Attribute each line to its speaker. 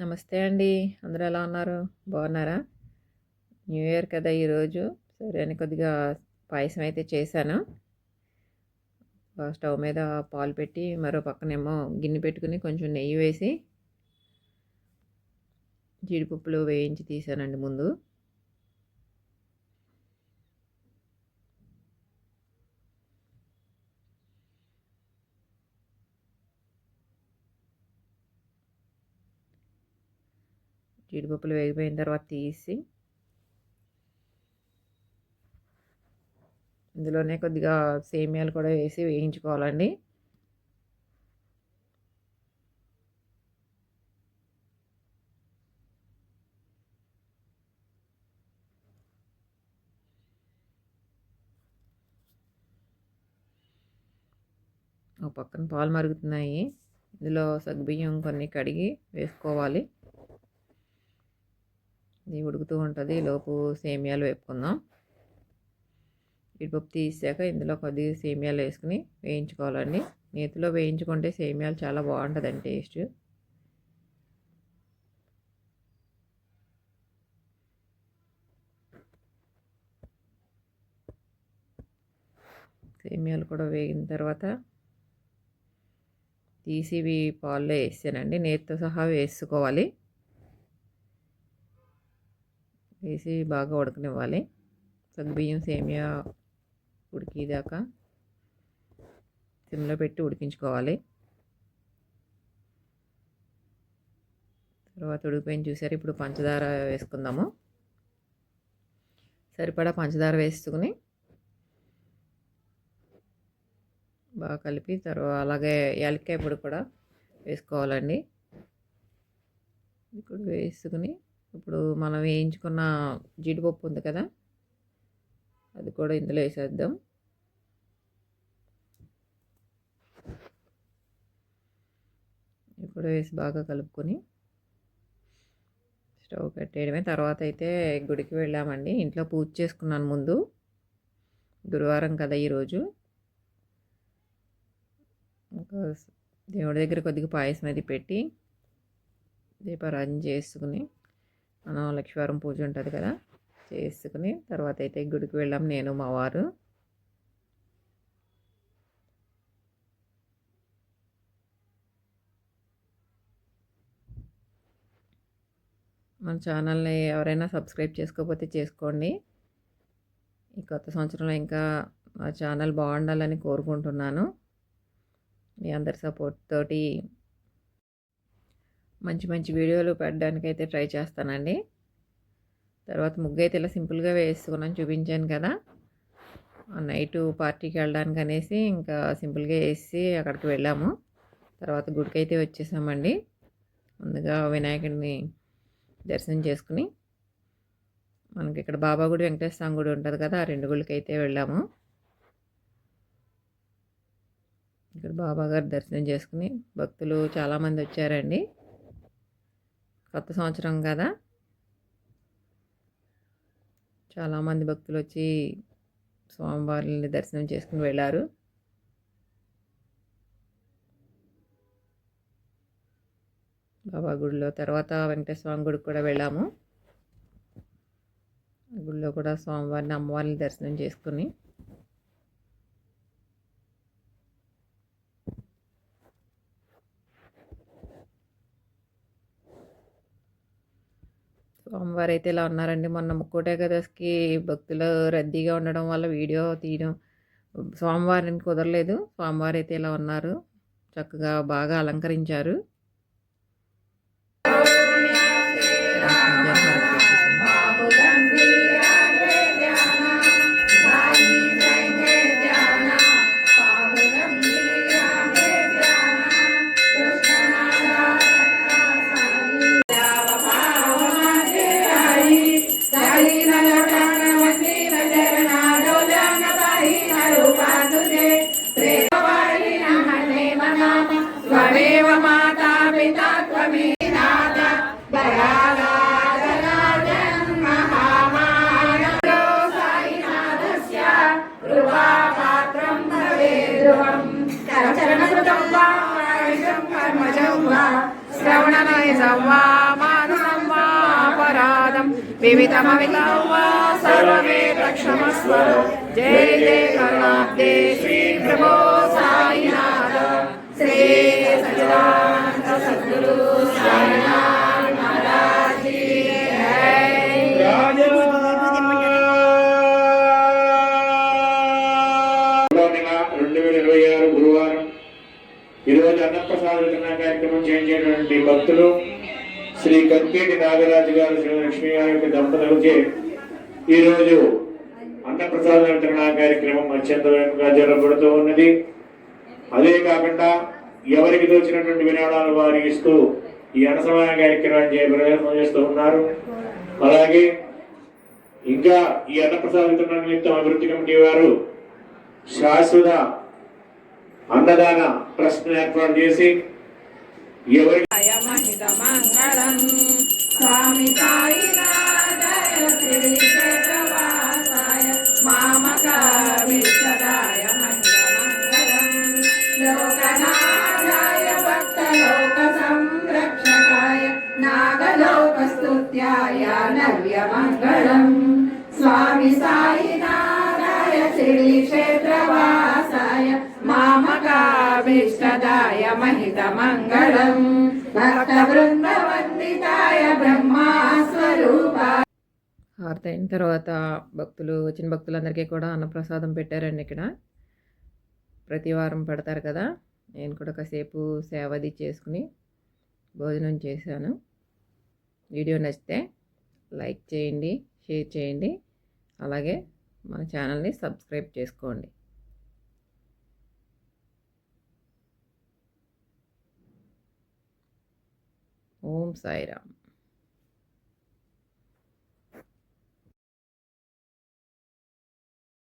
Speaker 1: నమస్తే అండి. అందరూ ఎలా ఉన్నారు? బాగున్నారా? న్యూ ఇయర్ కదా ఈరోజు సరే అని కొద్దిగా పాయసం అయితే చేశాను. స్టవ్ మీద పాలు పెట్టి మరో పక్కనేమో గిన్నె పెట్టుకుని కొంచెం నెయ్యి వేసి జీడిపప్పులు వేయించి తీసానండి ముందు. జీడిపప్పులు వేగిపోయిన తర్వాత తీసి ఇందులోనే కొద్దిగా సేమియాలు కూడా వేసి వేయించుకోవాలండి. ఒక పక్కన పాలు మరుగుతున్నాయి. ఇందులో సగ్గుబియ్యం కొన్ని కడిగి వేసుకోవాలి. ఇది ఉడుకుతూ ఉంటుంది లోపు సేమియాలు వేపుకుందాం. ఇటుపప్పు తీసాక ఇందులో కొద్దిగా సేమియాలు వేసుకుని వేయించుకోవాలండి. నేతిలో వేయించుకుంటే సేమియాలు చాలా బాగుంటుందండి టేస్ట్. సేమియాలు కూడా వేగిన తర్వాత తీసి పాల్లో వేసానండి. నేతితో సహా వేసుకోవాలి. వేసి బాగా ఉడకనివ్వాలి. బియ్యం సేమియా ఉడికిదాకా సిమ్లో పెట్టి ఉడికించుకోవాలి. తర్వాత ఉడికిపోయిన చూసారు? ఇప్పుడు పంచదార వేసుకుందాము. సరిపడా పంచదార వేసుకుని బాగా కలిపి తర్వాత అలాగే యాలక్కాయ పొడి కూడా వేసుకోవాలండి. ఇప్పుడు వేసుకుని ఇప్పుడు మనం వేయించుకున్న జీడిపప్పు ఉంది కదా అది కూడా ఇందులో వేసేద్దాం. ఇప్పుడు వేసి బాగా కలుపుకొని స్టవ్ కట్టేయడమే. తర్వాత అయితే గుడికి వెళ్ళామండి. ఇంట్లో పూజ చేసుకున్నాను ముందు. గురువారం కదా ఈరోజు. ఇంకా దేవుడి దగ్గర కొద్దిగా పాయసం అది పెట్టి దీపారాధన చేసుకుని మనం లక్ష్మీవారం పూజ ఉంటుంది కదా? చేసుకుని తర్వాత అయితే గుడికి వెళ్ళాం నేను మా వారు. మన ఛానల్ని ఎవరైనా సబ్స్క్రైబ్ చేసుకోకపోతే చేసుకోండి. ఈ కొత్త సంవత్సరంలో ఇంకా మా ఛానల్ బాగుండాలని కోరుకుంటున్నాను. మీ అందరి సపోర్ట్ తోటి మంచి మంచి వీడియోలు పెట్టడానికి అయితే ట్రై చేస్తానండి. తర్వాత ముగ్గు అయితే ఇలా సింపుల్గా వేసుకున్నాను చూపించాను కదా. నైట్ పార్టీకి వెళ్ళడానికి అనేసి ఇంకా సింపుల్గా వేసి అక్కడికి వెళ్ళాము. తర్వాత గుడికి అయితే వచ్చేసామండి. ముందుగా వినాయకుడిని దర్శనం చేసుకుని మనకి ఇక్కడ బాబా గుడి వెంకటేశ్వర గుడి ఉంటుంది కదా ఆ రెండు గుడికి అయితే వెళ్ళాము. ఇక్కడ బాబా గారు దర్శనం చేసుకుని భక్తులు చాలామంది వచ్చారండి. కొత్త సంవత్సరం కదా? చాలామంది భక్తులు వచ్చి స్వామివారిని దర్శనం చేసుకుని వెళ్ళారు. బాబా గుడిలో. తర్వాత వెంకటేశ్వర గుడికి కూడా వెళ్ళాము. గుడిలో కూడా స్వామివారిని అమ్మవారిని దర్శనం చేసుకుని స్వామివారు అయితే ఇలా ఉన్నారండి మొన్న ముక్కోటే కదస్కి భక్తులు రద్దీగా ఉండడం వల్ల వీడియో తీయడం స్వామివారిని కుదరలేదు. స్వామివారు అయితే ఇలా ఉన్నారు. చక్కగా బాగా అలంకరించారు.
Speaker 2: कृपापात्रं
Speaker 3: भवेद्रुवं चरणकृतं वा मानुषं कर्मजं वा श्रवणमयजं वा मानुषं वा अपराधं विविधमवितं वा सर्वमेतक्षमस्व जय
Speaker 2: जय करुणाब्दे श्रीप्रभो साईनाथ श्री सच्चिदानन्द सद्गुरु साईनाथ చేయించేటువంటి భక్తులు శ్రీ కంకేటి నాగరాజు గారు శ్రీ లక్ష్మీ గారి యొక్క దంపతులచే ఈరోజు అన్నప్రసాద వితరణ కార్యక్రమం అత్యంత వేగంగా జరగబడుతూ ఉన్నది. అదే కాకుండా ఎవరికి తోచినటువంటి విరాళాలు వారు ఇస్తూ ఈ అన్నసమయ కార్యక్రమాన్ని ప్రయత్నం చేస్తూ ఉన్నారు. అలాగే ఇంకా ఈ అన్నప్రసాద వితరణ నిమిత్తం అభివృద్ధి కమిటీ వారు శాశ్వత అన్నదాన ప్రశ్న ఏర్పాటు చేసి ఎవరి
Speaker 3: మంగళం స్వామి సాయినాథాయ శ్రీ క్షేత్రవాసాయ మామకాయ మంగళం లోకనాథాయ భక్తలోక సంరక్షకాయ స్వామి సాయి మామకాభీష్టదాయ మహితమంగళం భక్తవృందవందితాయ బ్రహ్మాస్వరూప హారతి అయిన తర్వాత భక్తులు వచ్చిన భక్తులందరికీ కూడా అన్నప్రసాదం పెట్టారండి ఇక్కడ. ప్రతి వారం పెడతారు కదా. నేను కూడా కాసేపు సేవది చేసుకుని భోజనం చేశాను. వీడియో నచ్చితే లైక్ చేయండి షేర్ చేయండి. అలాగే మన ఛానల్ని సబ్స్క్రైబ్ చేసుకోండి. home site. Um,